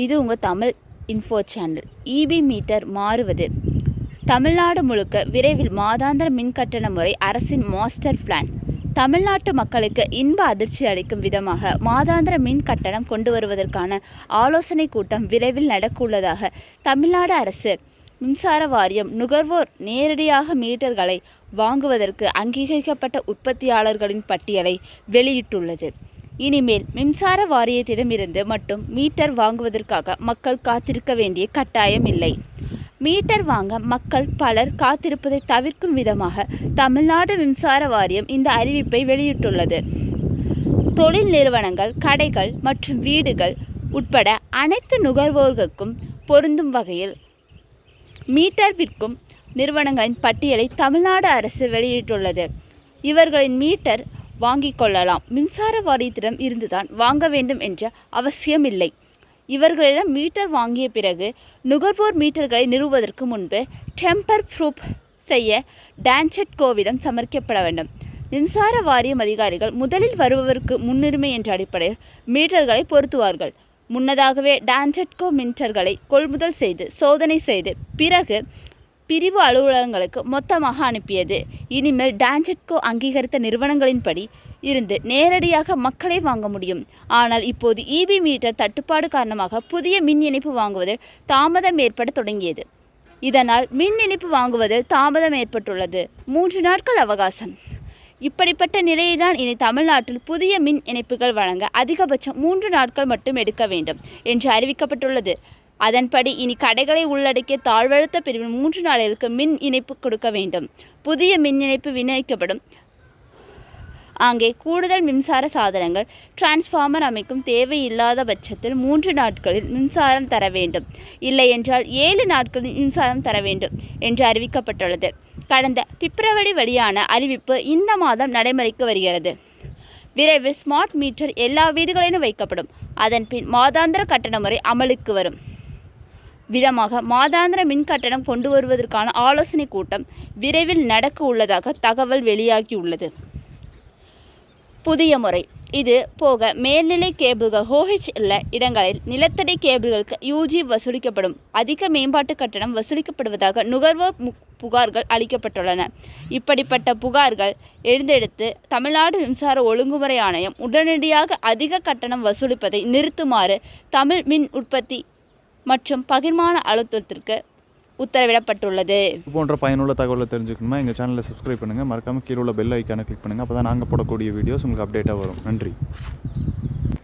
இது உங்கள் Tamil info channel EB meter மாறுவது. தமிழ்நாடு முழுக்க விரைவில் மாதாந்திர மின் கட்டண முறை அரசின் மாஸ்டர் பிளான் தமிழ்நாட்டு மக்களுக்கு இன்ப அதிர்ச்சி அளிக்கும் விதமாக மாதாந்திர மின் கட்டணம் கொண்டு வருவதற்கான ஆலோசனை கூட்டம் விரைவில் நடக்கவுள்ளதாக தமிழ்நாடு அரசு மின்சார வாரியம் நுகர்வோர் நேரடியாக மீட்டர்களை வாங்குவதற்கு அங்கீகரிக்கப்பட்ட உற்பத்தியாளர்களின் பட்டியலை வெளியிட்டுள்ளது. இனிமேல் மின்சார வாரியத்திடமிருந்து மட்டும் மீட்டர் வாங்குவதற்காக மக்கள் காத்திருக்க வேண்டிய கட்டாயம் இல்லை. மீட்டர் வாங்க மக்கள் பலர் காத்திருப்பதை தவிர்க்கும் விதமாக தமிழ்நாடு மின்சார வாரியம் இந்த அறிவிப்பை வெளியிட்டுள்ளது. தொழில் நிறுவனங்கள் கடைகள் மற்றும் வீடுகள் உட்பட அனைத்து நுகர்வோர்களுக்கும் பொருந்தும் வகையில் மீட்டர் விற்கும் நிறுவனங்களின் பட்டியலை தமிழ்நாடு அரசு வெளியிட்டுள்ளது. இவர்களின் மீட்டர் வாங்கிக் கொள்ளலாம். மின்சார வாரியத்திடம் இருந்துதான் வாங்க வேண்டும் என்ற அவசியமில்லை. இவர்களிடம் மீட்டர் வாங்கிய பிறகு நுகர்வோர் மீட்டர்களை நிறுவுவதற்கு முன்பு டெம்பர் ப்ரூஃப் செய்ய டான்செட் கோவிடம் சமர்ப்பிக்கப்பட வேண்டும். மின்சார வாரியம் அதிகாரிகள் முதலில் வருபவருக்கு முன்னுரிமை என்ற அடிப்படையில் மீட்டர்களை பொருத்துவார்கள். முன்னதாகவே டான்செட்கோ மீட்டர்களை கொள்முதல் செய்து சோதனை செய்து பிறகு பிரிவு அலுவலகங்களுக்கு மொத்தமாக அனுப்பியது. இனிமேல் டான்ஜெட்கோ அங்கீகரித்த நிறுவனங்களின்படி இருந்து நேரடியாக மக்களை வாங்க முடியும். ஆனால் இப்போது இபி மீட்டர் தட்டுப்பாடு காரணமாக புதிய மின் இணைப்பு வாங்குவதில் தாமதம் ஏற்பட தொடங்கியது. இதனால் மின் இணைப்பு வாங்குவதில் தாமதம் ஏற்பட்டுள்ளது. மூன்று நாட்கள் அவகாசம். இப்படிப்பட்ட நிலையில்தான் இனி தமிழ்நாட்டில் புதிய மின் இணைப்புகள் வழங்க அதிகபட்சம் மூன்று நாட்கள் மட்டும் எடுக்க வேண்டும் என்று அறிவிக்கப்பட்டுள்ளது. அதன்படி இனி கடைகளை உள்ளடக்கிய தாழ்வழுத்த பிரிவில் மூன்று நாளிற்கு மின் இணைப்பு கொடுக்க வேண்டும். புதிய மின் இணைப்பு விநியோகிக்கப்படும். அங்கே கூடுதல் மின்சார சாதனங்கள் டிரான்ஸ்ஃபார்மர் அமைக்கும் தேவை இல்லாத பட்சத்தில் மூன்று நாட்களில் மின்சாரம் தர வேண்டும். இல்லை என்றால் ஏழு நாட்களில் மின்சாரம் தர வேண்டும் என்று அறிவிக்கப்பட்டுள்ளது. கடந்த பிப்ரவரி வழியான அறிவிப்பு இந்த மாதம் நடைமுறைக்கு வருகிறது. விரைவில் ஸ்மார்ட் மீட்டர் எல்லா வீடுகளிலும் வைக்கப்படும். அதன்பின் மாதாந்திர கட்டண முறை அமலுக்கு வரும். விதமாக மாதாந்திர மின் கட்டணம் கொண்டு வருவதற்கான ஆலோசனை கூட்டம் விரைவில் நடக்க உள்ளதாக தகவல் வெளியாகியுள்ளது. புதிய முறை. இது போக மேல்நிலை கேபிள்கள் ஹோஹெச் உள்ள இடங்களில் நிலத்தடி கேபிள்களுக்கு யூஜி வசூலிக்கப்படும். அதிக மேம்பாட்டு கட்டணம் வசூலிக்கப்படுவதாக நுகர்வோர் மு- புகார்கள் அளிக்கப்பட்டுள்ளன. இப்படிப்பட்ட புகார்கள் எழுந்தெடுத்து தமிழ்நாடு மின்சார ஒழுங்குமுறை ஆணையம் உடனடியாக அதிக கட்டணம் வசூலிப்பதை நிறுத்துமாறு தமிழ் மின் உற்பத்தி மற்றும் பகிர்மான அழுத்தத்திற்கு உத்தரவிடப்பட்டுள்ளது. இது போன்ற பயனுள்ள தகவலை தெரிஞ்சுக்கணுமா எங்கள் சேனலை சப்ஸ்கிரைப் பண்ணுங்கள் மறக்காமல் கீழே உள்ள பெல் ஐக்கானை கிளிக் பண்ணுங்கள் அப்போ தான் நாங்கள் போடக்கூடிய வீடியோஸ் உங்களுக்கு அப்டேட்டாக வரும். நன்றி.